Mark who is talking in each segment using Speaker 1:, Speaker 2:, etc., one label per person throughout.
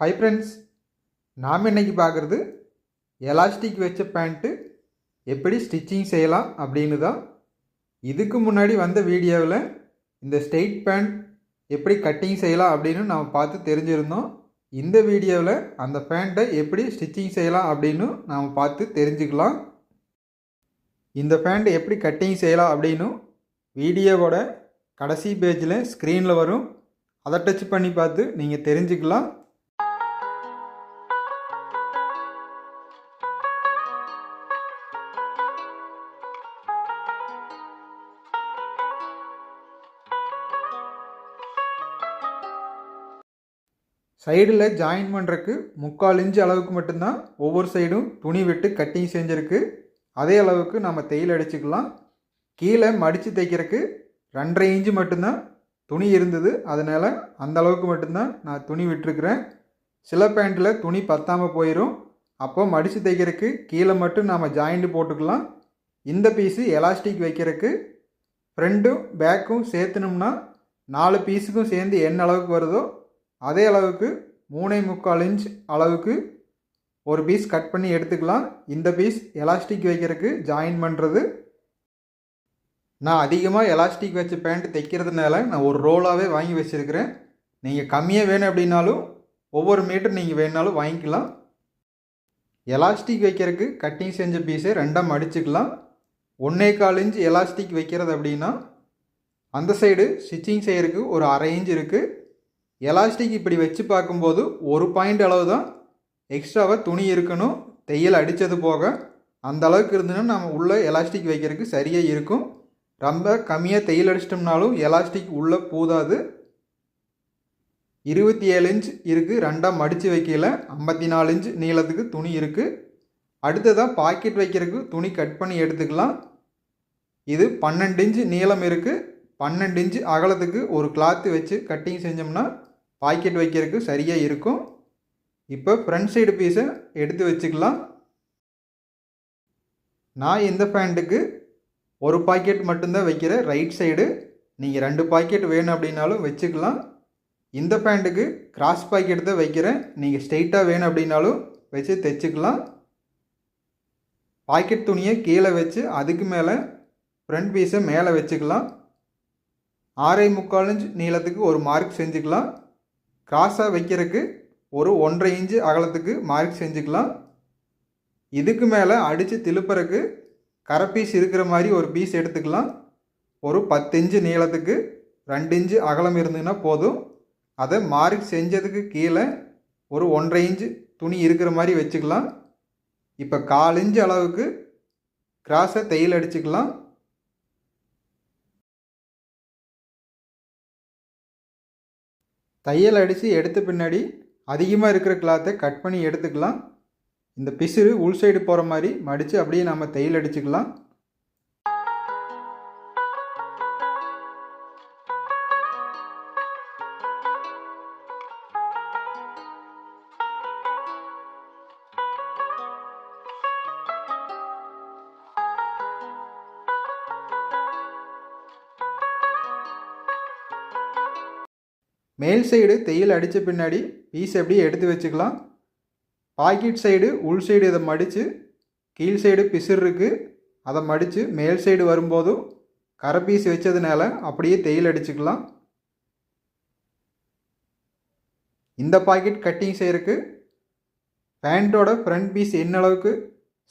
Speaker 1: Hi friends நாம் இன்னைக்கு பார்க்குறது எலாஸ்டிக் வச்ச பேண்ட்டு எப்படி ஸ்டிச்சிங் செய்யலாம் அப்படின்னு தான். இதுக்கு முன்னாடி வந்த வீடியோவில் இந்த ஸ்டெயிட் பேண்ட் எப்படி கட்டிங் செய்யலாம் அப்படின்னு நம்ம பார்த்து தெரிஞ்சிருந்தோம். இந்த வீடியோவில் அந்த பேண்ட்டை எப்படி ஸ்டிச்சிங் செய்யலாம் அப்படின்னு நாம் பார்த்து தெரிஞ்சுக்கலாம். இந்த பேண்ட் எப்படி கட்டிங் செய்யலாம் அப்படின்னு வீடியோவோட கடைசி பேஜில் ஸ்க்ரீனில் வரும். அதை டச் பண்ணி பார்த்து நீங்கள் தெரிஞ்சுக்கலாம். சைடில் ஜாயின் பண்ணுறக்கு முக்கால் இன்ச்சு அளவுக்கு மட்டும்தான் ஒவ்வொரு சைடும் துணி விட்டு கட்டிங் செஞ்சுருக்கு. அதே அளவுக்கு நம்ம தையல் அடிச்சுக்கலாம். கீழே மடித்து தைக்கிறதுக்கு ரெண்டரை இன்ச்சு மட்டும்தான் துணி இருந்தது. அதனால் அந்த அளவுக்கு மட்டும்தான் நான் துணி விட்டுருக்குறேன். சில பேண்ட்டில் துணி பத்தாமல் போயிடும் அப்போ மடித்து தைக்கிறதுக்கு கீழே மட்டும் நாம் ஜாயிண்ட்டு போட்டுக்கலாம். இந்த பீஸு எலாஸ்டிக் வைக்கிறதுக்கு ஃப்ரண்ட்டும் பேக்கும் சேர்த்துனோம்னா நாலு பீஸுக்கும் சேர்ந்து என்ன அளவுக்கு வருதோ அதே அளவுக்கு மூணே முக்கால் இன்ச் அளவுக்கு ஒரு பீஸ் கட் பண்ணி எடுத்துக்கலாம். இந்த பீஸ் எலாஸ்டிக் வைக்கிறதுக்கு ஜாயின் பண்ணுறது நான் அதிகமாக எலாஸ்டிக் வச்ச பேண்ட் தைக்கிறதுனால நான் ஒரு ரோலாகவே வாங்கி வச்சுருக்கிறேன். நீங்கள் கம்மியாக வேணும் அப்படின்னாலும் ஒவ்வொரு மீட்டர் நீங்கள் வேணுனாலும் வாங்கிக்கலாம். எலாஸ்டிக் வைக்கிறதுக்கு கட்டிங் செஞ்ச பீஸை ரெண்டாக மடிச்சுக்கலாம். ஒன்றே கால் இன்ச் எலாஸ்டிக் வைக்கிறது அப்படின்னா அந்த சைடு ஸ்டிச்சிங் செய்கிறதுக்கு ஒரு அரை இன்ச் இருக்குது எலாஸ்டிக் இப்படி வச்சு பார்க்கும்போது ஒரு பாயிண்ட் அளவு தான் எக்ஸ்ட்ராவாக துணி இருக்கணும் தையல் அடித்தது போக அந்த அளவுக்கு இருந்ததுன்னா நம்ம உள்ளே எலாஸ்டிக் வைக்கிறதுக்கு சரியாக இருக்கும். ரொம்ப கம்மியாக தையல் அடிச்சிட்டோம்னாலும் எலாஸ்டிக் உள்ளே பூதாது. இருபத்தி ஏழு இன்ச் இருக்குது ரெண்டாக மடித்து வைக்கல ஐம்பத்தி நாலு இன்ச் நீளத்துக்கு துணி இருக்குது அடுத்ததாக பாக்கெட் வைக்கிறதுக்கு துணி கட் பண்ணி எடுத்துக்கலாம். இது பன்னெண்டு இன்ச்சு நீளம் இருக்குது பன்னெண்டு இன்ச்சு அகலத்துக்கு ஒரு கிளாத்து வச்சு கட்டிங் செஞ்சோம்னா பாக்கெட் வைக்கிறதுக்கு சரியாக இருக்கும். இப்போ ஃப்ரண்ட் சைடு பீஸை எடுத்து வச்சுக்கலாம். நான் இந்த பேண்ட்டுக்கு ஒரு பாக்கெட் மட்டும்தான் வைக்கிறேன் ரைட் சைடு நீங்கள் ரெண்டு பாக்கெட் வேணும் அப்படின்னாலும் வச்சுக்கலாம். இந்த பேண்ட்டுக்கு கிராஸ் பாக்கெட் தான் வைக்கிறேன் நீங்கள் ஸ்ட்ரெயிட்டாக வேணும் அப்படின்னாலும் வச்சு தைச்சிக்கலாம். பாக்கெட் துணியை கீழே வச்சு அதுக்கு மேலே ஃப்ரண்ட் பீஸை மேலே வச்சுக்கலாம். ஆறே முக்கால் இன்ச் நீளத்துக்கு ஒரு மார்க் செஞ்சுக்கலாம். கிராஸாக வைக்கிறதுக்கு ஒரு ஒன்றரை இன்ச்சு அகலத்துக்கு மார்க் செஞ்சுக்கலாம். இதுக்கு மேலே அடித்து திருப்புறக்கு கரை பீஸ் இருக்கிற மாதிரி ஒரு பீஸ் எடுத்துக்கலாம். ஒரு பத்து இன்ச்சு நீளத்துக்கு ரெண்டு இன்ச்சு அகலம் இருந்ததுன்னா போதும். அதை மார்க் செஞ்சதுக்கு கீழே ஒரு ஒன்றரை இன்ச்சு துணி இருக்கிற மாதிரி வச்சுக்கலாம். இப்போ கால் இன்ச்சு அளவுக்கு கிராஸை தையல் அடிச்சுக்கலாம். தையல் அடித்து எடுத்த பின்னாடி அதிகமாக இருக்கிற கிளாத்தை கட் பண்ணி எடுத்துக்கலாம். இந்த பிசுறு உள் சைடு போகிற மாதிரி மடித்து அப்படியே நம்ம தையல் அடிச்சுக்கலாம். மேல் சைடு தையல் அடித்த பின்னாடி பீஸ் அப்படியே எடுத்து வச்சுக்கலாம். பாக்கெட் சைடு உள் சைடு இதை மடித்து கீழ் சைடு பிசிறு இருக்குது அதை மடித்து மேல் சைடு வரும்போதும் கரை பீஸ் வச்சதுனால அப்படியே தையல் அடிச்சுக்கலாம். இந்த பாக்கெட் கட்டிங் செய்கிறதுக்கு பேண்ட்டோட ஃப்ரண்ட் பீஸ் என்ன அளவுக்கு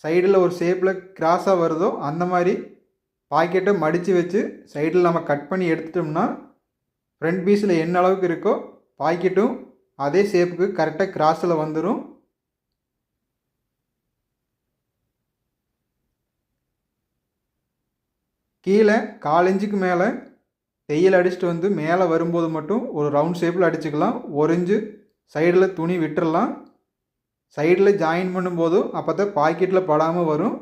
Speaker 1: சைடில் ஒரு ஷேப்பில் கிராஸாக வருதோ அந்த மாதிரி பாக்கெட்டை மடித்து வச்சு சைடில் நம்ம கட் பண்ணி எடுத்துட்டோம்னா ஃப்ரண்ட் பீஸில் என்ன அளவுக்கு இருக்கோ பாக்கெட்டும் அதே ஷேப்புக்கு கரெக்டாக கிராஸில் வந்துடும் கீழே காலஞ்சுக்கு மேலே தையல் அடிச்சுட்டு வந்து மேலே வரும்போது மட்டும் ஒரு ரவுண்ட் ஷேப்பில் அடிச்சுக்கலாம். ஒரு இன்ச்சு சைடில் துணி விட்டுறலாம். சைடில் ஜாயின் பண்ணும்போதும் அப்போ தான் பாக்கெட்டில் படாமல் வரும்.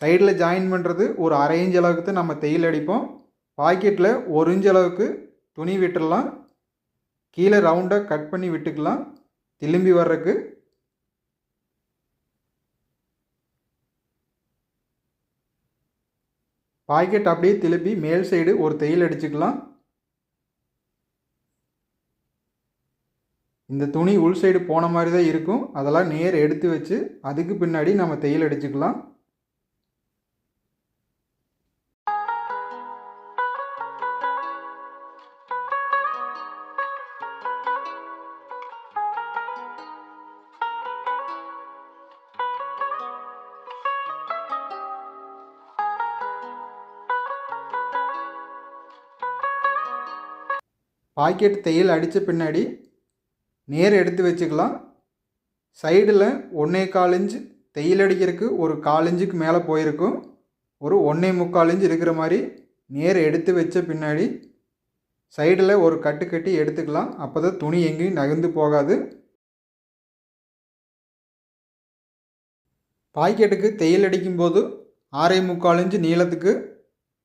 Speaker 1: சைடில் ஜாயின் பண்ணுறது ஒரு அரை இன்ச் அளவுக்கு தான் நம்ம தையல் அடிப்போம். பாக்கெட்டில் ஒரு இன்ச் அளவுக்கு துணி விட்டுடலாம் கீழே ரவுண்டாக கட் பண்ணி விட்டுக்கலாம். திரும்பி வர்றதுக்கு. பாக்கெட் அப்படியே திருப்பி மேல் சைடு ஒரு தையல் அடிச்சுக்கலாம். இந்த துணி உள் சைடு போன மாதிரி தான் இருக்கும். அதெல்லாம் நேர் எடுத்து வச்சு அதுக்கு பின்னாடி நம்ம தையல் அடிச்சுக்கலாம். பாக்கெட் தையல் அடித்த பின்னாடி நேர் எடுத்து வச்சுக்கலாம். சைடில் ஒன்றே கால் இன்ச் தையல் அடிக்கிறதுக்கு ஒரு கால் இன்ச்சுக்கு மேலே போயிருக்கும். ஒரு ஒன்றே முக்கால் இன்ச் இருக்கிற மாதிரி நேர் எடுத்து வச்ச பின்னாடி சைடில் ஒரு கட்டு கட்டி எடுத்துக்கலாம். அப்போ தான் துணி எங்கேயும் நகர்ந்து போகாது. பாக்கெட்டுக்கு தையல் அடிக்கும்போது ஆறே முக்கால் இன்ச்சு நீளத்துக்கு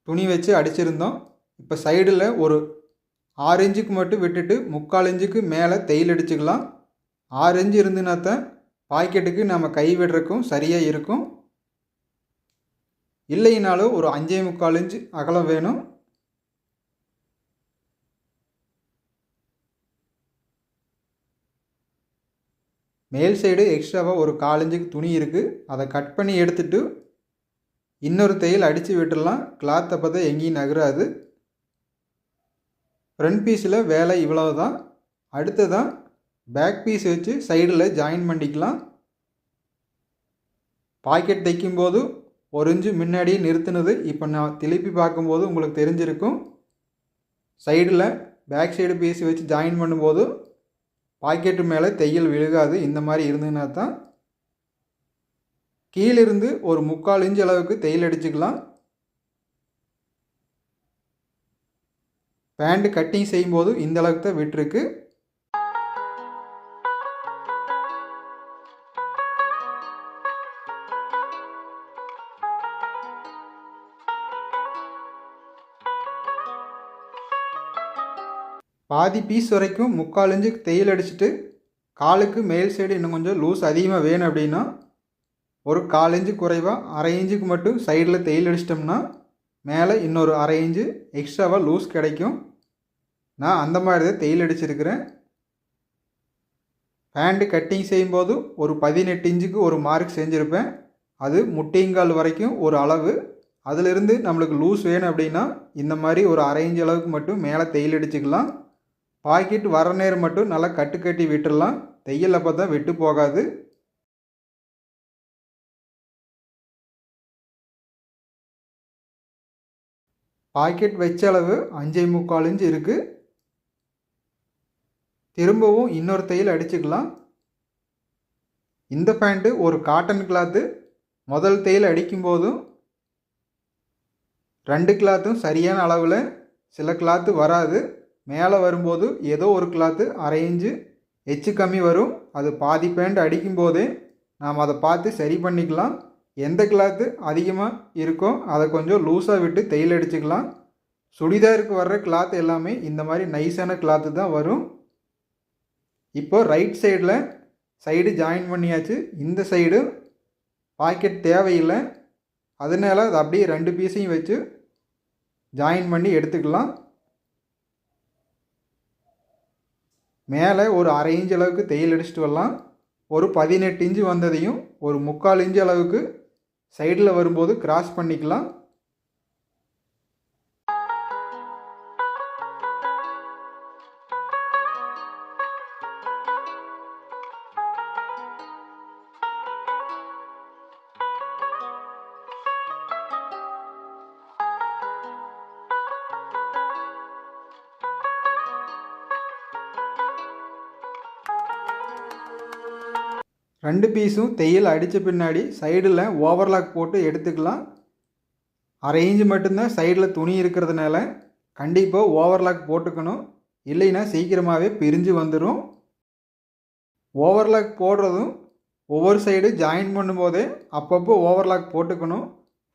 Speaker 1: துணி வச்சு அடிச்சிருந்தோம். இப்போ சைடில் ஒரு ஆறு இன்ச்சுக்கு மட்டும் விட்டுட்டு முக்கால் இன்ச்சுக்கு மேலே தையல் அடிச்சுக்கலாம் ஆறு இன்ச்சு இருந்துன்னா தான் பாக்கெட்டுக்கு நம்ம கை விடுறக்கும் சரியாக இருக்கும். இல்லைனாலும் ஒரு அஞ்சே முக்கால் இன்ச்சு அகலம் வேணும். மேல் சைடு எக்ஸ்ட்ராவாக ஒரு காலஞ்சுக்கு துணி இருக்குது அதை கட் பண்ணி எடுத்துட்டு இன்னொரு தையல் அடித்து விட்டுடலாம். கிளாத் அப்போ தான் எங்கேயும் நகராது. ஃப்ரண்ட் பீஸில் வேலை இவ்வளவு தான் அடுத்ததான் பேக் பீஸ் வச்சு சைடில் ஜாயின் பண்ணிக்கலாம். பாக்கெட் தைக்கும்போது ஒரு இன்ச்சு முன்னாடியே நிறுத்தினது. இப்போ நான் திருப்பி பார்க்கும்போது உங்களுக்கு தெரிஞ்சிருக்கும். சைடில் பேக் சைடு பீஸ் வச்சு ஜாயின் பண்ணும்போது பாக்கெட்டு மேலே தையல் விழுகாது. இந்த மாதிரி இருந்ததுன்னா தான் கீழிருந்து ஒரு முக்கால் இஞ்சு அளவுக்கு தையல் அடிச்சுக்கலாம். பேண்ட் கட்டிங் செய்யும்போது இந்த அளவுக்கு தான் விட்டுருக்கு பாதி பீஸ் வரைக்கும் முக்கால் இஞ்சு தையல் அடிச்சுட்டு காலுக்கு மேல் சைடு இன்னும் கொஞ்சம் லூஸ் அதிகமாக வேணும் அப்படின்னா ஒரு கால் இன்ச்சு குறைவாக அரை இன்ச்சுக்கு மட்டும் சைடில் தையல் அடிச்சிட்டோம்னா மேலே இன்னொரு அரை இன்ச்சு எக்ஸ்ட்ராவாக லூஸ் கிடைக்கும். நான் அந்த மாதிரி தான் தையல் அடிச்சிருக்கிறேன். பேண்ட்டு கட்டிங் செய்யும்போது ஒரு பதினெட்டு இன்ச்சுக்கு ஒரு மார்க் செஞ்சுருப்பேன். அது முட்டைங்கால் வரைக்கும் ஒரு அளவு. அதிலிருந்து நம்மளுக்கு லூஸ் வேணும் அப்படின்னா இந்த மாதிரி ஒரு அரை இஞ்சு அளவுக்கு மட்டும் மேலே தையல் அடிச்சுக்கலாம். பாக்கெட் வர நேரம் மட்டும் நல்லா கட்டு கட்டி விட்டுடலாம். தையல் அப்போ தான் வெட்டு போகாது. பாக்கெட் வச்ச அளவு அஞ்சே முக்கால் இன்ச்சு இருக்குது திரும்பவும் இன்னொரு தையல் அடிச்சுக்கலாம். இந்த பேண்ட்டு ஒரு காட்டன் கிளாத்து முதல் தையல் அடிக்கும்போதும் ரெண்டு கிளாத்தும் சரியான அளவில் சில கிளாத்து வராது. மேலே வரும்போது ஏதோ ஒரு கிளாத்து அரை இன்ச்சு எச்சு கம்மி வரும். அது பாதி பேண்ட் அடிக்கும்போதே நாம் அதை பார்த்து சரி பண்ணிக்கலாம். எந்த கிளாத்து அதிகமாக இருக்கோ அதை கொஞ்சம் லூஸாக விட்டு தையல் அடிச்சுக்கலாம். சுடிதாருக்கு வர்ற கிளாத் எல்லாமே இந்த மாதிரி நைஸான கிளாத்து தான் வரும். இப்போ ரைட் சைடில் சைடு ஜாயின் பண்ணியாச்சு. இந்த சைடு பாக்கெட் தேவையில்லை. அதனால அது அப்படியே ரெண்டு பீஸையும் வச்சு ஜாயின் பண்ணி எடுத்துக்கலாம். மேலே ஒரு அரை இன்ச் அளவுக்கு தையல் அடிச்சுட்டு வரலாம். ஒரு பதினெட்டு இன்ச்சு வந்ததையும் ஒரு முக்கால் இன்ச்சு அளவுக்கு சைடில் வரும்போது கிராஸ் பண்ணிக்கலாம். ரெண்டு பீஸும் தையல் அடித்த பின்னாடி சைடில் ஓவர்லாக் போட்டு எடுத்துக்கலாம். அரை இன்ச்சு மட்டும்தான் சைடில் துணி இருக்கிறதுனால கண்டிப்பாக ஓவர்லாக் போட்டுக்கணும். இல்லைன்னா சீக்கிரமாகவே பிரிஞ்சு வந்துடும் ஓவர்லாக் போடுறதும் ஒவ்வொரு சைடு ஜாயின் பண்ணும்போதே அப்பப்போ ஓவர்லாக் போட்டுக்கணும்.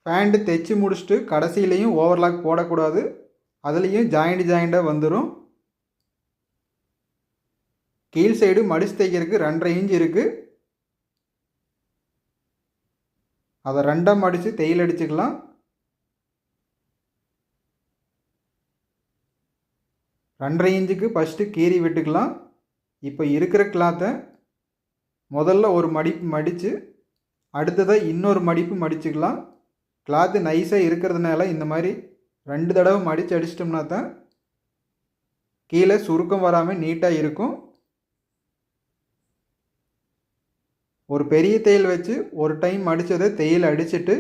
Speaker 1: பேண்ட்டு தைச்சி முடிச்சுட்டு கடைசியிலையும் ஓவர்லாக் போடக்கூடாது. அதுலேயும் ஜாயிண்ட் ஜாயிண்டாக வந்துடும் கீழ் சைடு மடிச்சு தைக்கிறதுக்கு ரெண்டரை இன்ச் இருக்குது அதை ரெண்டாக மடித்து தையல் அடிச்சுக்கலாம். ரெண்டரை இன்ச்சுக்கு ஃபஸ்ட்டு கீறி விட்டுக்கலாம். இப்போ இருக்கிற கிளாத்தை முதல்ல ஒரு மடிப்பு மடித்து அடுத்ததாக இன்னொரு மடிப்பு மடிச்சுக்கலாம். கிளாத்து நைஸாக இருக்கிறதுனால இந்த மாதிரி ரெண்டு தடவை மடித்து அடிச்சிட்டோம்னா தான் கீழே சுருக்கம் வராமல் நீட்டாக இருக்கும். ஒரு பெரிய தையல் வச்சு ஒரு டைம் அடித்ததை தையல் அடிச்சுட்டு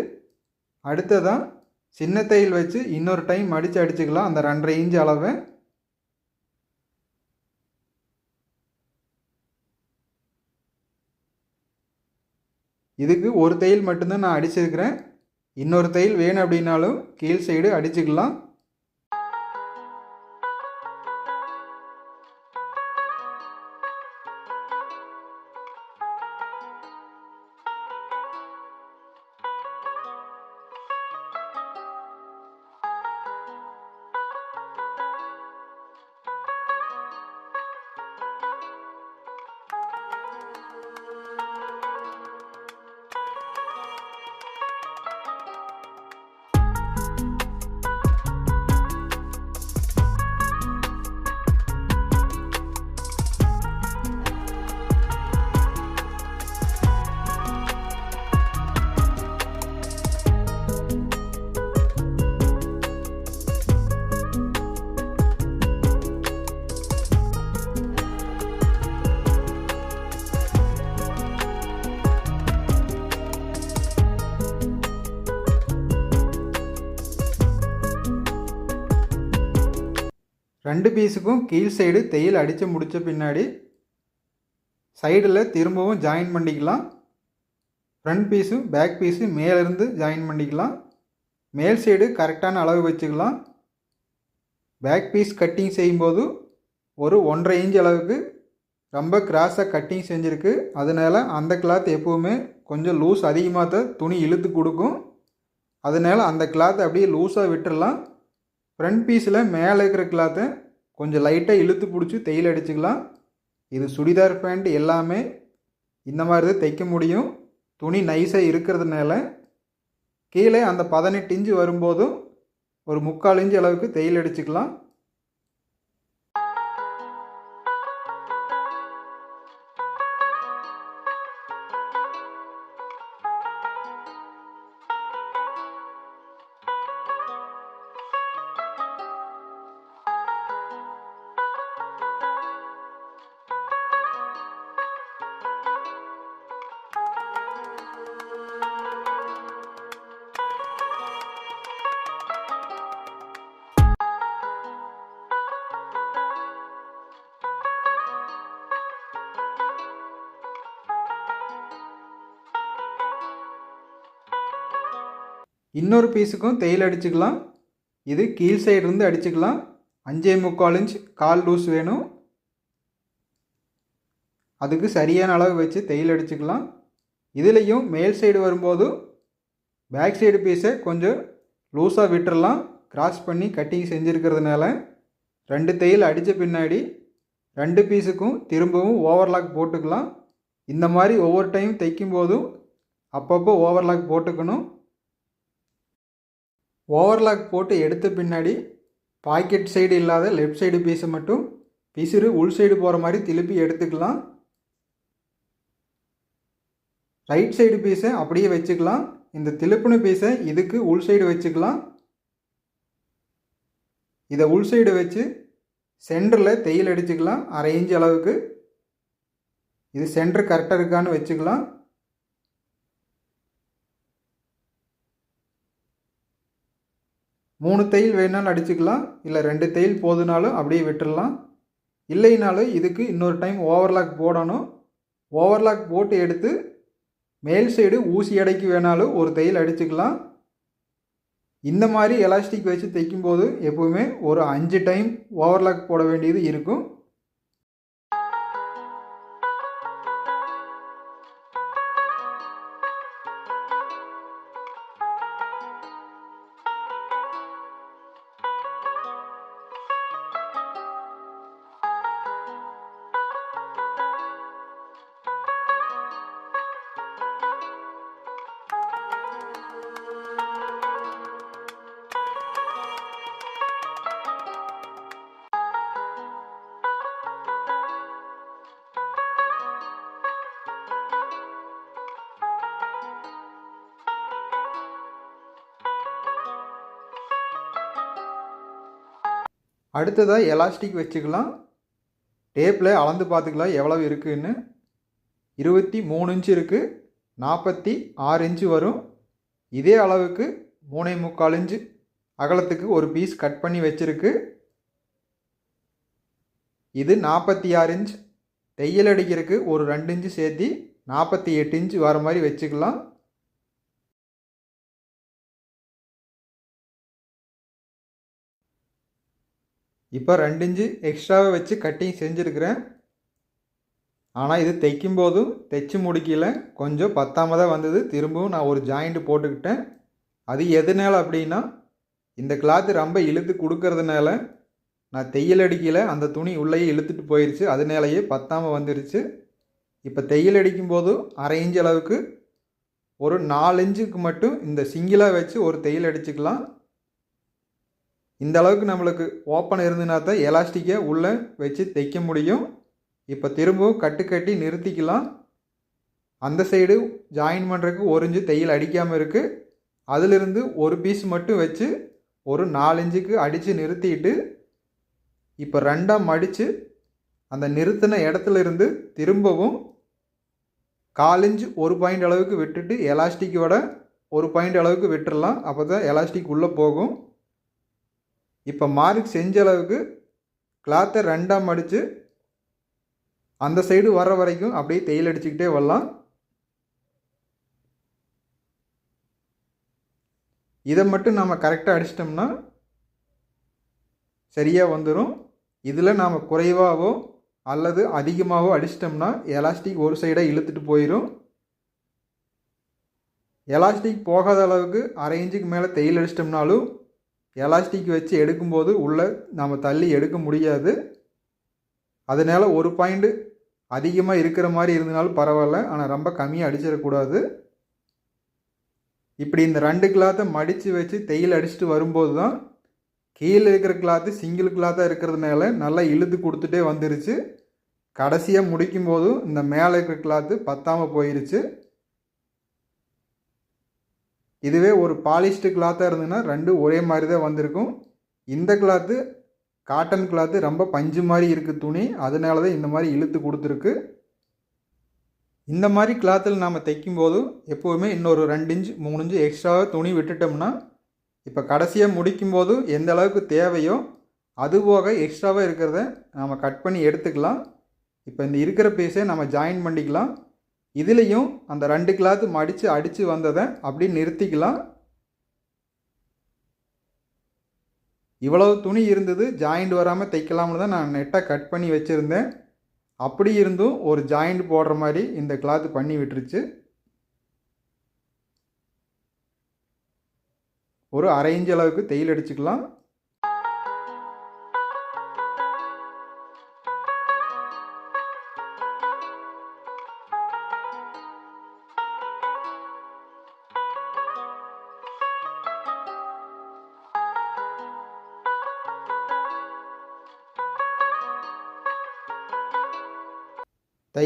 Speaker 1: அடுத்ததான் சின்ன தையல் வச்சு இன்னொரு டைம் அடித்து அடிச்சுக்கலாம். அந்த ரெண்டரை இன்ச் அளவை. இதுக்கு ஒரு தையல் மட்டும்தான் நான் அடிச்சிருக்கிறேன். இன்னொரு தையல் வேணும் அப்படின்னாலும் கீழ் சைடு அடிச்சுக்கலாம். ரெண்டு பீஸுக்கும் கீழ் சைடு தையல் அடித்து முடித்த பின்னாடி சைடில் திரும்பவும் ஜாயின் பண்ணிக்கலாம். ஃப்ரண்ட் பீஸும் பேக் பீஸும் மேலேருந்து ஜாயின் பண்ணிக்கலாம். மேல் சைடு கரெக்டான அளவு வச்சுக்கலாம். பேக் பீஸ் கட்டிங் செய்யும்போது ஒரு ஒன்றரை இன்ச் அளவுக்கு ரொம்ப கிராஸாக கட்டிங் செஞ்சுருக்கு. அதனால் அந்த கிளாத் எப்போவுமே கொஞ்சம் லூஸ் அதிகமாக தான் துணி இழுத்து கொடுக்கும். அதனால் அந்த கிளாத்தை அப்படியே லூஸாக விட்டுறலாம். ஃப்ரண்ட் பீஸில் மேலே இருக்கிற கிளாத்தை கொஞ்சம் லைட்டாக இழுத்து பிடிச்சி தையல் அடிச்சுக்கலாம். இது சுடிதார் பேண்ட் எல்லாமே இந்த மாதிரி தான் தைக்க முடியும். துணி நைஸாக இருக்கிறதுனால கீழே அந்த பதினெட்டு இன்ச்சு வரும்போதும் ஒரு முக்கால் இன்ச்சு அளவுக்கு தையல் அடிச்சுக்கலாம். இன்னொரு பீஸுக்கும் தையல் அடிச்சுக்கலாம். இது கீழ் சைடுலேருந்து அடிச்சுக்கலாம். அஞ்சே முக்கால் இன்ச் கால் லூஸ் வேணும். அதுக்கு சரியான அளவு வச்சு தையல் அடிச்சுக்கலாம். இதுலேயும் மேல் சைடு வரும்போது பேக் சைடு பீஸை கொஞ்சம் லூஸாக விட்டுறலாம். கிராஸ் பண்ணி கட்டிங் செஞ்சுருக்கிறதுனால ரெண்டு தையல் அடித்த பின்னாடி ரெண்டு பீஸுக்கும் திரும்பவும் ஓவர்லாக் போட்டுக்கலாம். இந்த மாதிரி ஒவ்வொரு டைம் தைக்கும் போதும் அப்பப்போ ஓவர்லாக் போட்டுக்கணும். ஓவர்லாக் போட்டு எடுத்த பின்னாடி பாக்கெட் சைடு இல்லாத லெஃப்ட் சைடு பீஸை மட்டும் பிசிறு உள் சைடு போகிற மாதிரி திருப்பி எடுத்துக்கலாம். ரைட் சைடு பீஸை அப்படியே வச்சுக்கலாம். இந்த திலுப்புன பீஸை இதுக்கு உள் சைடு வச்சுக்கலாம். இதை உள் சைடு வச்சு சென்டரில் தையல் அடிச்சுக்கலாம். அரை இன்ச் அளவுக்கு. இது சென்டர் கரெக்டாக இருக்கான்னு வச்சுக்கலாம். மூணு தையல் வேணாலும் அடிச்சுக்கலாம் இல்லை ரெண்டு தையல் போதுனாலும் அப்படியே விட்டுடலாம். இல்லைனாலும் இதுக்கு இன்னொரு டைம் ஓவர்லாக் போடணும். ஓவர்லாக் போட்டு எடுத்து மேல் சைடு ஊசி எடைக்கு வேணாலும் ஒரு தையல் அடிச்சுக்கலாம். இந்த மாதிரி எலாஸ்டிக் வச்சு தைக்கும்போது எப்போவுமே ஒரு அஞ்சு டைம் ஓவர்லாக் போட வேண்டியது இருக்கும். அடுத்ததாக எலாஸ்டிக் வச்சுக்கலாம். டேப்பில் அளந்து பார்த்துக்கலாம் எவ்வளவு இருக்குதுன்னு இருபத்தி மூணு இன்ச்சு இருக்குது நாற்பத்தி ஆறு இன்ச்சு வரும். இதே அளவுக்கு மூணே முக்கால் இன்ச்சு அகலத்துக்கு ஒரு பீஸ் கட் பண்ணி வச்சுருக்கு. இது நாற்பத்தி ஆறு இன்ச் தையல் அடிக்கிறதுக்கு ஒரு ரெண்டு இன்ச்சு சேர்த்தி நாற்பத்தி எட்டு இன்ச்சு வர மாதிரி வச்சுக்கலாம். இப்போ ரெண்டு இன்ச்சு எக்ஸ்ட்ராவை வச்சு கட்டிங் செஞ்சுருக்கிறேன். ஆனால் இது தைக்கும் போதும் தைச்சு முடிக்கல. கொஞ்சம் பத்தாம தான் வந்தது. திரும்பவும் நான் ஒரு ஜாயிண்ட் போட்டுக்கிட்டேன். அது எதனால அப்படின்னா இந்த கிளாத்து ரொம்ப இழுத்து கொடுக்கறதுனால நான் தையல் அடிக்கல. அந்த துணி உள்ளேயே இழுத்துட்டு போயிடுச்சு அதனாலேயே பத்தாமல் வந்துருச்சு. இப்போ தையல் அடிக்கும்போது அரை இன்ச் அளவுக்கு ஒரு நாலு இன்ச்சுக்கு மட்டும் இந்த சிங்கிளாக வச்சு ஒரு தையல் அடிச்சுக்கலாம். இந்த அளவுக்கு நம்மளுக்கு ஓப்பன் இருந்துனா தான் எலாஸ்டிக்கை உள்ளே வச்சு தைக்க முடியும். இப்போ திரும்பவும் கட்டு கட்டி நிறுத்திக்கலாம். அந்த சைடு ஜாயின் பண்ணுறதுக்கு ஒரு இன்ச்சு தையல் அடிக்காமல் இருக்குது அதிலிருந்து ஒரு பீஸ் மட்டும் வச்சு ஒரு நாலு இன்ச்சுக்கு அடித்து நிறுத்திட்டு இப்போ ரெண்டாக மடித்து அந்த நிறுத்தின இடத்துல இருந்து திரும்பவும் காலிஞ்சு ஒரு பாயிண்ட் அளவுக்கு விட்டுட்டு எலாஸ்டிக்கோட ஒரு பாயிண்ட் அளவுக்கு விட்டுடலாம் அப்போ தான் எலாஸ்டிக் உள்ளே போகும். இப்போ மார்க் செஞ்ச அளவுக்கு கிளாத்தை ரெண்டாக மடித்து அந்த சைடு வர வரைக்கும் அப்படியே தையல் அடிச்சுக்கிட்டே வரலாம். இதை மட்டும் நம்ம கரெக்டாக அடிச்சிட்டோம்னா சரியாக வந்துடும் இதில் நாம் குறைவாகவோ அல்லது அதிகமாகவோ அடிச்சிட்டோம்னா எலாஸ்டிக் ஒரு சைடாக இழுத்துட்டு போயிடும் எலாஸ்டிக் போகாத அளவுக்கு அரை இன்ச்சுக்கு மேலே தையல் அடிச்சிட்டோம்னாலும் எலாஸ்டிக் வச்சு எடுக்கும்போது உள்ளே நாம் தள்ளி எடுக்க முடியாது. அதனால் ஒரு பாயிண்ட் அதிகமாக இருக்கிற மாதிரி இருந்தனாலும் பரவாயில்ல. ஆனால் ரொம்ப கம்மியாக அடிச்சிடக்கூடாது இப்படி இந்த ரெண்டு கிளாத்தை மடித்து வச்சு தையல் அடிச்சுட்டு வரும்போது தான் கீழே இருக்கிற கிளாத்து சிங்கிள் கிளாத்தாக இருக்கிறதுனால நல்லா இழுத்து கொடுத்துட்டே வந்துருச்சு. கடைசியாக முடிக்கும் போதும் இந்த மேலே இருக்கிற கிளாத்து பத்தாமல் போயிருச்சு. இதுவே ஒரு பாலிஸ்டு கிளாத்தாக இருந்ததுன்னா ரெண்டும் ஒரே மாதிரி தான் வந்திருக்கும். இந்த கிளாத்து காட்டன் கிளாத்து ரொம்ப பஞ்சு மாதிரி இருக்குது துணி. அதனால தான் இந்த மாதிரி இழுத்து கொடுத்துருக்கு. இந்த மாதிரி கிளாத்தில் நாம் தைக்கும்போது எப்போவுமே இன்னொரு ரெண்டு இன்ச் மூணு இன்ச்சு எக்ஸ்ட்ராவாக துணி விட்டுட்டோம்னா இப்போ கடைசியாக முடிக்கும்போது எந்த அளவுக்கு தேவையோ அது போக எக்ஸ்ட்ராவாக இருக்கிறத நாம் கட் பண்ணி எடுத்துக்கலாம். இப்போ இந்த இருக்கிற பீஸை நம்ம ஜாயின் பண்ணிக்கலாம். இதுலேயும் அந்த ரெண்டு கிளாத்து மடித்து அடித்து வந்ததை அப்படி நிறுத்திக்கலாம். இவ்வளவு துணி இருந்தது ஜாயிண்ட் வராமல் தைக்கலாம்னு தான் நான் நெட்டாக கட் பண்ணி வச்சுருந்தேன். அப்படி இருந்தும் ஒரு ஜாயிண்ட் போடுற மாதிரி இந்த கிளாத்து பண்ணி விட்டுருச்சு. ஒரு அரை இன்ச் அளவுக்கு தையல் அடிச்சுக்கலாம்.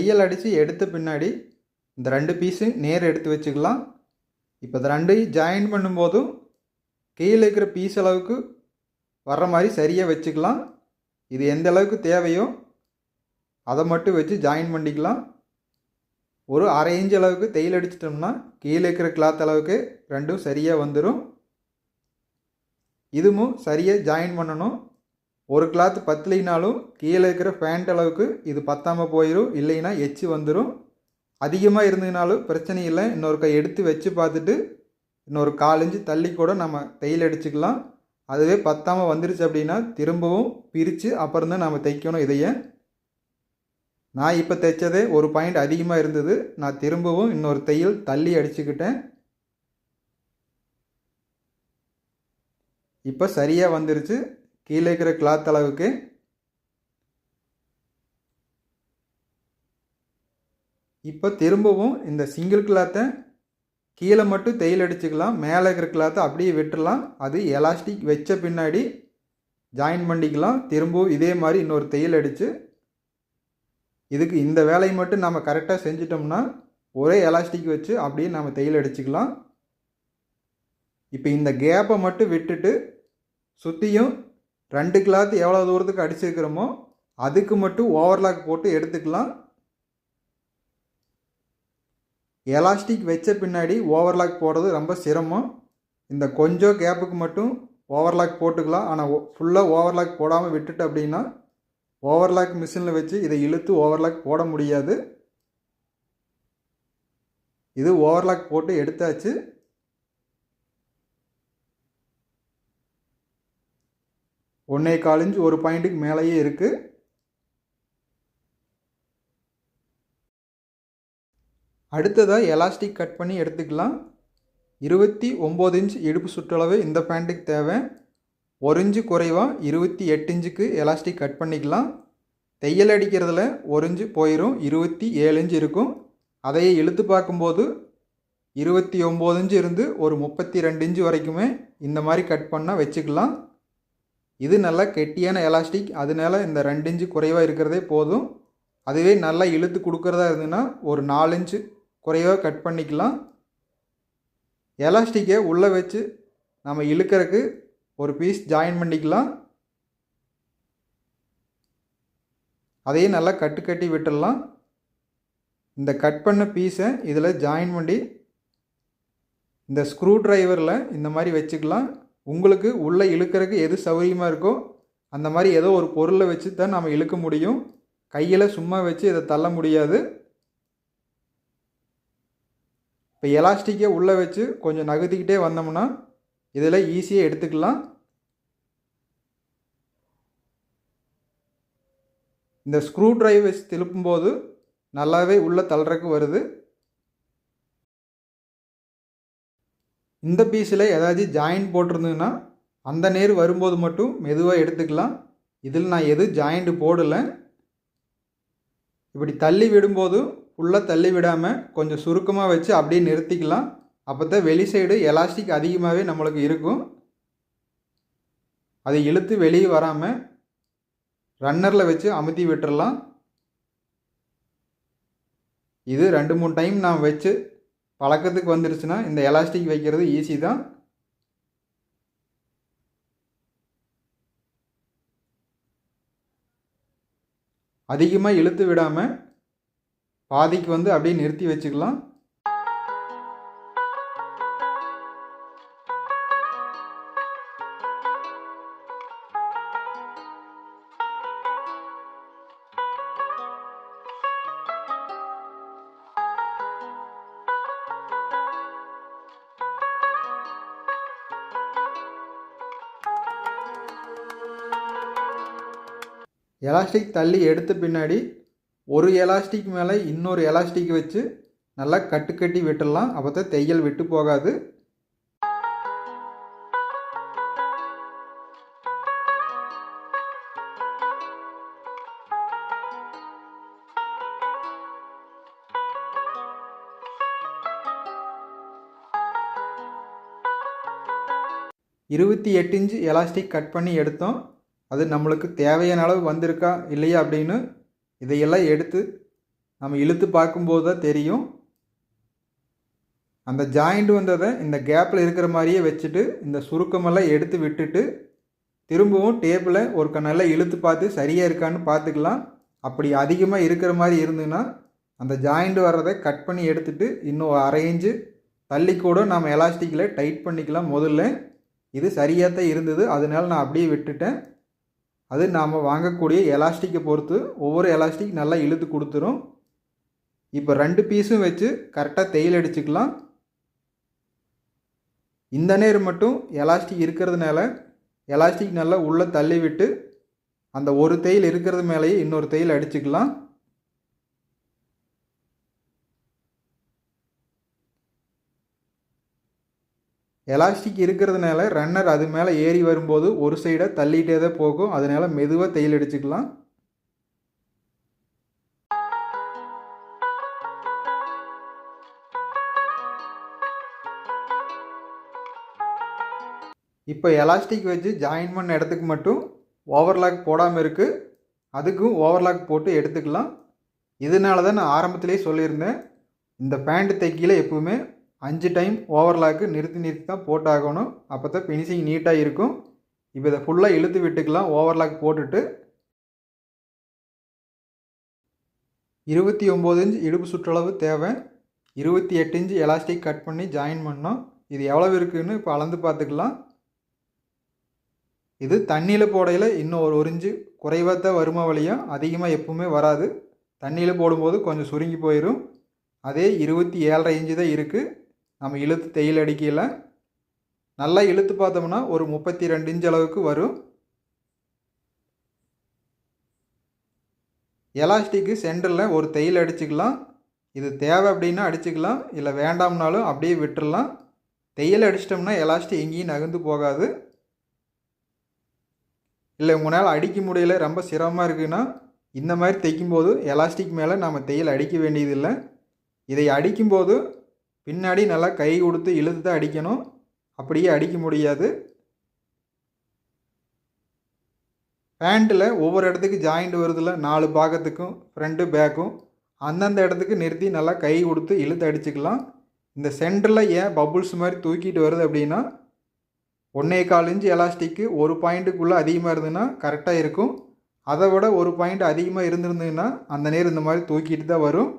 Speaker 1: தையல் அடித்து எடுத்த பின்னாடி இந்த ரெண்டு பீஸு நேர் எடுத்து வச்சுக்கலாம். இப்போ இந்த ரெண்டையும் ஜாயின் பண்ணும்போதும் கீழே இருக்கிற பீஸ் அளவுக்கு வர்ற மாதிரி சரியாக வச்சுக்கலாம். இது எந்த அளவுக்கு தேவையோ அதை மட்டும் வச்சு ஜாயின் பண்ணிக்கலாம். ஒரு அரை இன்ச் அளவுக்கு தையல் அடிச்சிட்டோம்னா கீழே இருக்கிற கிளாத் அளவுக்கு ரெண்டும் சரியாக வந்துடும் இதுவும் சரியாக ஜாயின் பண்ணணும். ஒரு கிளாத் பத்தலைனாலும் கீழே இருக்கிற ஃபேண்ட் அளவுக்கு இது பத்தாமல் போயிடும் இல்லைன்னா எச்சு வந்துடும் அதிகமாக இருந்ததுனாலும் பிரச்சனை இல்லை. இன்னொரு கை எடுத்து வச்சு பார்த்துட்டு இன்னொரு காலஞ்சு தள்ளி கூட நம்ம தையல் அடிச்சுக்கலாம். அதுவே பத்தாமல் வந்துருச்சு அப்படின்னா திரும்பவும் பிரித்து அப்புறம் தான் நம்ம தைக்கணும் இதையே. நான் இப்போ தைச்சதே ஒரு பாயிண்ட் அதிகமாக இருந்தது. நான் திரும்பவும் இன்னொரு தையல் தள்ளி அடிச்சுக்கிட்டேன். இப்போ சரியாக வந்துருச்சு. கீழே இருக்கிற கிளாத் அளவுக்கு இப்போ திரும்பவும் இந்த சிங்கிள் கிளாத்தை கீழே மட்டும் தையல் அடிச்சுக்கலாம். மேலே இருக்கிற கிளாத்தை அப்படியே விட்டுடலாம் அது எலாஸ்டிக் வச்ச பின்னாடி ஜாயின் பண்ணிக்கலாம். திரும்பவும் இதே மாதிரி இன்னொரு தையல் அடித்து இதுக்கு இந்த வேலையை மட்டும் நம்ம கரெக்டாக செஞ்சிட்டோம்னா ஒரே எலாஸ்டிக் வச்சு அப்படியே நம்ம தையல் அடிச்சுக்கலாம். இப்போ இந்த கேப்பை மட்டும் விட்டுட்டு சுற்றியும் ரெண்டு கிளாத் எவ்வளோ தூரத்துக்கு அடிச்சிருக்கிறோமோ அதுக்கு மட்டும் ஓவர்லாக் போட்டு எடுத்துக்கலாம். எலாஸ்டிக் வச்ச பின்னாடி ஓவர்லாக் போடுறது ரொம்ப சிரமம். இந்த கொஞ்சம் கேப்புக்கு மட்டும் ஓவர்லாக் போட்டுக்கலாம். ஆனால் ஃபுல்லாக ஓவர்லாக் போடாமல் விட்டுட்டு அப்படின்னா ஓவர்லாக் மிஷினில் வச்சு இதை இழுத்து ஓவர்லாக் போட முடியாது. இது ஓவர்லாக் போட்டு எடுத்தாச்சு. ஒன்றே கால் இன்ச் ஒரு பாயிண்ட்டுக்கு மேலேயே இருக்குது அடுத்ததாக எலாஸ்டிக் கட் பண்ணி எடுத்துக்கலாம். இருபத்தி ஒம்பது இன்ச் இடுப்பு சுற்றளவு இந்த பேண்ட்டுக்கு தேவை. ஒரு இன்ச்சு குறைவாக இருபத்தி எட்டு இன்ச்சுக்கு எலாஸ்டிக் கட் பண்ணிக்கலாம். தையல் அடிக்கிறதுல ஒரு இன்ச்சு போயிடும் இருபத்தி ஏழு இன்ச்சு இருக்கும். அதையே இழுத்து பார்க்கும்போது இருபத்தி ஒம்பது இன்ச்சு இருந்து ஒரு முப்பத்தி ரெண்டு இன்ச்சு வரைக்குமே இந்த மாதிரி கட் பண்ணால் வச்சுக்கலாம். இது நல்லா கெட்டியான எலாஸ்டிக் அதனால இந்த ரெண்டு இன்ச்சு குறைவாக இருக்கிறதே போதும். அதுவே நல்லா இழுத்து கொடுக்குறதா இருந்ததுன்னா ஒரு நாலு இன்ச்சு குறைவாக கட் பண்ணிக்கலாம். எலாஸ்டிக்கை உள்ளே வச்சு நம்ம இழுக்கிறதுக்கு ஒரு பீஸ் ஜாயின் பண்ணிக்கலாம். அதையும் நல்லா கட்டு கட்டி விட்டுடலாம். இந்த கட் பண்ண பீஸை இதில் ஜாயின் பண்ணி இந்த ஸ்க்ரூ ட்ரைவரில் இந்த மாதிரி வச்சுக்கலாம். உங்களுக்கு உள்ளே இழுக்கிறதுக்கு எது சௌகரியமாக இருக்கோ அந்த மாதிரி ஏதோ ஒரு பொருளை வச்சு தான் நம்ம இழுக்க முடியும். கையில் சும்மா வச்சு இதை தள்ள முடியாது. இப்போ எலாஸ்டிக்கை உள்ளே வச்சு கொஞ்சம் நகர்த்திக்கிட்டே வந்தோம்னா இதில் ஈஸியாக எடுத்துக்கலாம். இந்த ஸ்க்ரூ டிரைவ் வச்சு திருப்பும்போது நல்லாவே உள்ளே தள்ளுறக்கு வருது. இந்த பீஸில் ஏதாச்சும் ஜாயிண்ட் போட்டிருந்ததுன்னா அந்த நேர் வரும்போது மட்டும் மெதுவாக எடுத்துக்கலாம். இதில் நான் எதுவும் ஜாயிண்ட் போடலை. இப்படி தள்ளி விடும்போது ஃபுல்லாக தள்ளி விடாமல் கொஞ்சம் சுருக்கமாக வச்சு அப்படியே நிறுத்திக்கலாம். அப்போ தான் வெளி சைடு எலாஸ்டிக் அதிகமாகவே நம்மளுக்கு இருக்கும். அதை இழுத்து வெளியே வராமல் ரன்னரில் வச்சு அமுத்தி விட்டுறலாம். இது ரெண்டு மூணு டைம் நான் வச்சு பழக்கத்துக்கு வந்துருச்சுன்னா இந்த எலாஸ்டிக் வைக்கிறது ஈஸி தான். அதிகமாக இழுத்து விடாமல் பாதிக்கு வந்து அப்படியே நிறுத்தி வச்சுக்கலாம். எலாஸ்டிக் தள்ளி எடுத்த பின்னாடி ஒரு எலாஸ்டிக் மேலே இன்னொரு எலாஸ்டிக் வச்சு நல்லா கட்டு கட்டி விட்டுடலாம் அப்போ தான் தையல் விட்டு போகாது. இருபத்தி எட்டு இன்ச்சு எலாஸ்டிக் கட் பண்ணி எடுத்தோம். அது நம்மளுக்கு தேவையான அளவு வந்திருக்கா இல்லையா அப்படின்னு இதையெல்லாம் எடுத்து நம்ம இழுத்து பார்க்கும்போது தான் தெரியும். அந்த ஜாயிண்ட் வந்ததை இந்த கேப்பில் இருக்கிற மாதிரியே வச்சுட்டு இந்த சுருக்கமெல்லாம் எடுத்து விட்டுட்டு திரும்பவும் டேப்பில் ஒரு நல்லா இழுத்து பார்த்து சரியாக இருக்கான்னு பார்த்துக்கலாம். அப்படி அதிகமாக இருக்கிற மாதிரி இருந்ததுன்னா அந்த ஜாயிண்ட் வர்றதை கட் பண்ணி எடுத்துட்டு இன்னும் அரை இன்ச்சு தள்ளி கூட நம்ம எலாஸ்டிக்கில் டைட் பண்ணிக்கலாம். முதல்ல இது சரியாக தான் இருந்தது. அதனால நான் அப்படியே விட்டுட்டேன். அது நாம் வாங்கக்கூடிய எலாஸ்டிக்கை பொறுத்து ஒவ்வொரு எலாஸ்டிக் நல்லா இழுத்து கொடுத்துரும். இப்போ ரெண்டு பீஸும் வச்சு கரெக்டாக தையல் அடிச்சுக்கலாம். இந்த நேரம் மட்டும் எலாஸ்டிக் இருக்கிறதுனால எலாஸ்டிக் நல்லா உள்ளே தள்ளி விட்டு அந்த ஒரு தையல் இருக்கிறது மேலேயே இன்னொரு தையல் அடிச்சுக்கலாம். எலாஸ்டிக் இருக்கிறதுனால ரன்னர் அது மேலே ஏறி வரும்போது ஒரு சைடை தள்ளிகிட்டே தான் போகும். அதனால் மெதுவாக தையல் அடிச்சுக்கலாம் இப்போ எலாஸ்டிக் வச்சு ஜாயின் பண்ண இடத்துக்கு மட்டும் ஓவர்லாக் போடாமல் இருக்குது அதுக்கும் ஓவர்லாக் போட்டு எடுத்துக்கலாம். இதனால தான் நான் ஆரம்பத்திலே சொல்லியிருந்தேன். இந்த பேண்ட் தைக்கையில் எப்பவுமே அஞ்சு டைம் ஓவர்லாக்கு நிறுத்தி நிறுத்தி தான் போட்டாகணும். அப்போ தான் ஃபினிஷிங் நீட்டாக இருக்கும். இப்போ இதை ஃபுல்லாக இழுத்து விட்டுக்கலாம். ஓவர்லாக் போட்டுட்டு. இருபத்தி ஒம்பது இன்ச் இடுப்பு சுற்றளவு தேவை. இருபத்தி எட்டு இன்ச் எலாஸ்டிக் கட் பண்ணி ஜாயின் பண்ணோம். இது எவ்வளவு இருக்குதுன்னு இப்போ அளந்து பார்த்துக்கலாம். இது தண்ணியில் போடையில் இன்னும் ஒரு ஒரு இன்ச்சு குறைவாக தான் வருமா வழியும் அதிகமாக எப்பவுமே வராது. தண்ணியில் போடும்போது கொஞ்சம் சுருங்கி போயிடும் அதே இருபத்தி ஏழரை இன்ச்சு தான் இருக்குது நம்ம இழுத்து தையல் அடிக்கையில் நல்லா இழுத்து பார்த்தோம்னா ஒரு முப்பத்தி ரெண்டு இன்ச் அளவுக்கு வரும். எலாஸ்டிக்கு சென்டரில் ஒரு தையல் அடிச்சுக்கலாம். இது தேவை அப்படின்னா அடிச்சுக்கலாம். இல்லை வேண்டாம்னாலும் அப்படியே விட்டுடலாம் தையல் அடிச்சிட்டோம்னா எலாஸ்டிக் எங்கேயும் நகர்ந்து போகாது. இல்லை உங்களால் அடிக்க முடியல ரொம்ப சிரமமாக இருக்குன்னா இந்த மாதிரி தைக்கும்போது எலாஸ்டிக் மேலே நம்ம தையல் அடிக்க வேண்டியதில்லை. இதை அடிக்கும்போது பின்னாடி நல்லா கை கொடுத்து இழுத்து தான் அடிக்கணும். அப்படியே அடிக்க முடியாது. பேண்ட்டில் ஒவ்வொரு இடத்துக்கு ஜாயிண்ட் வருதுல நாலு பாகத்துக்கும் ஃப்ரண்ட்டு பேக்கும் அந்தந்த இடத்துக்கு நிறுத்தி நல்லா கை கொடுத்து இழுத்து அடிச்சுக்கலாம். இந்த சென்டரில் ஏன் பபுள்ஸ் மாதிரி தூக்கிட்டு வருது அப்படின்னா ஒன்றே கால் இன்ச்சு எலாஸ்டிக்கு ஒரு பாயிண்ட்டுக்குள்ளே அதிகமாக இருந்ததுன்னா கரெக்டாக இருக்கும். அதை விட ஒரு பாயிண்ட் அதிகமாக இருந்திருந்ததுன்னா அந்த நேரம் இந்த மாதிரி தூக்கிட்டு தான் வரும்.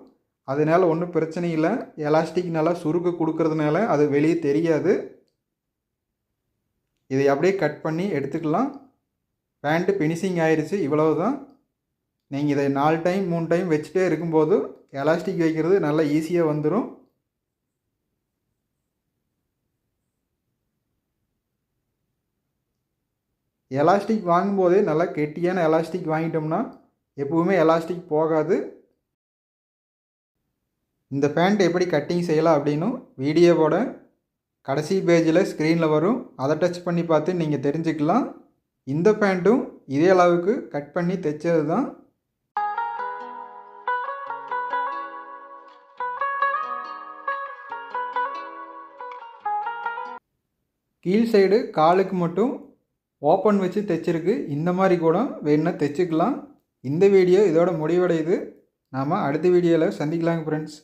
Speaker 1: அதனால் ஒன்றும் பிரச்சனை இல்லை. எலாஸ்டிக் நல்லா சுருக்க கொடுக்கறதுனால அது வெளியே தெரியாது. இதை அப்படியே கட் பண்ணி எடுத்துக்கலாம். பேண்ட்டு ஃபினிஷிங் ஆயிடுச்சு இவ்வளவு தான் நீங்கள் இதை நாலு டைம் மூணு டைம் வச்சுட்டே இருக்கும்போது எலாஸ்டிக் வைக்கிறது நல்லா ஈஸியாக வந்துடும் எலாஸ்டிக் வாங்கும்போதே நல்லா கெட்டியான எலாஸ்டிக் வாங்கிட்டோம்னா எப்பவுமே எலாஸ்டிக் போகாது. இந்த பேண்ட் எப்படி கட்டிங் செய்யலாம் அப்படின்னும் வீடியோவோட கடைசி பேஜில் ஸ்க்ரீனில் வரும். அதை டச் பண்ணி பார்த்து நீங்கள் தெரிஞ்சுக்கலாம். இந்த பேண்ட்டும் இதே அளவுக்கு கட் பண்ணி தைச்சது தான். கீழ் சைடு காலுக்கு மட்டும் ஓப்பன் வச்சு தைச்சிருக்கு. இந்த மாதிரி கூட வேணும்னா தைச்சிக்கலாம். இந்த வீடியோ இதோட முடிவடையுது. நாம் அடுத்த வீடியோவில் சந்திக்கலாங்க ஃப்ரெண்ட்ஸ்